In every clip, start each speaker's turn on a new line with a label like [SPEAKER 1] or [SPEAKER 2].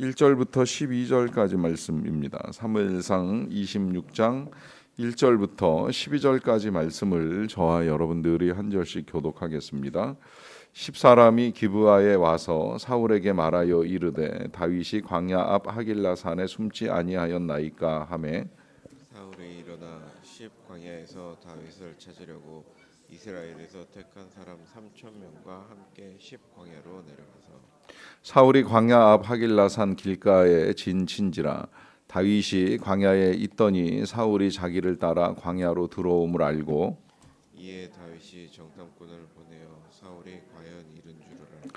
[SPEAKER 1] 1절부터 12절까지 말씀입니다. 사무엘상 26장 1절부터 12절까지 말씀을 저와 여러분들이 한 절씩 교독하겠습니다. 십 사람이 기브아에 와서 사울에게 말하여 이르되 다윗이 광야 앞 하길라 산에 숨지 아니하였나이까 하매
[SPEAKER 2] 사울이 일어나 십 광야에서 다윗을 찾으려고 이스라엘에서 택한 사람 3천 명과 함께 십 광야로 내려가서
[SPEAKER 1] 사울이 광야 앞 하길라 산 길가에 진 친지라 다윗이 광야에 있더니 사울이 자기를 따라 광야로 들어옴을 알고
[SPEAKER 2] 이에 다윗이 정탐꾼을 보내어 사울이 과연 이른 줄을 알고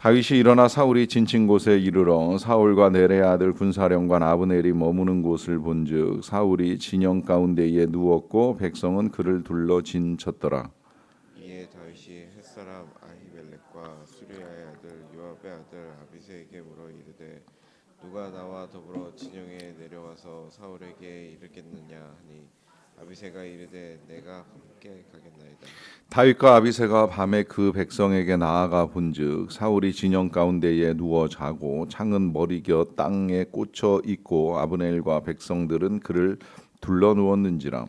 [SPEAKER 1] 다윗이 일어나 사울이 진친 곳에 이르러 사울과 네레 아들 군사령관 아브넬이 머무는 곳을 본즉 사울이 진영 가운데에 누웠고 백성은 그를 둘러 진쳤더라.
[SPEAKER 2] 이에 다윗이 햇사람 아히멜렉과 수리아의 아들 요압의 아들 아비세에게 물어 이르되 누가 나와 더불어 진영에 내려와서 사울에게 이르겠느냐 하니 아비세가 이르되 내가 함께 가겠나이다
[SPEAKER 1] 다윗과 아비새가 밤에 그 백성에게 나아가 본즉 사울이 진영 가운데에 누워 자고 창은 머리곁 땅에 꽂혀 있고 아브넬과 백성들은 그를 둘러 누웠는지라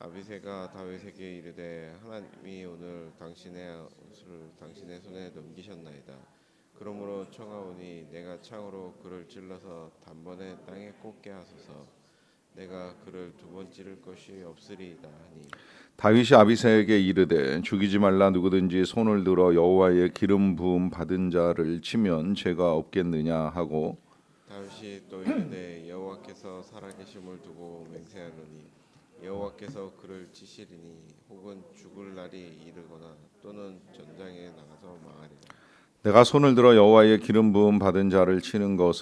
[SPEAKER 2] 아비세가 다윗에게 이르되 하나님이 오늘 당신의 옷을 당신의 손에 넘기셨나이다. 그러므로 청하오니 내가 창으로 그를 찔러서 단번에 땅에 꽂게 하소서. 내가 그를 두 번 찌를 것이 없으리이다 하니
[SPEAKER 1] 다윗이 아비새에게 이르되 죽이지 말라 누구든지 손을 들어 여호와의 기름 부음 받은 자를 치면 죄가 없겠느냐 하고
[SPEAKER 2] 다윗이 또 이르되 여호와께서 살아계심을 두고 맹세하노니 여호와께서 그를 치시리니 혹은 죽을 날이 이르거나 또는 전장에 나가서 망하리라.
[SPEAKER 1] 내가 손을 들어 여호와의 기름 부음 받은 자를 치는 것은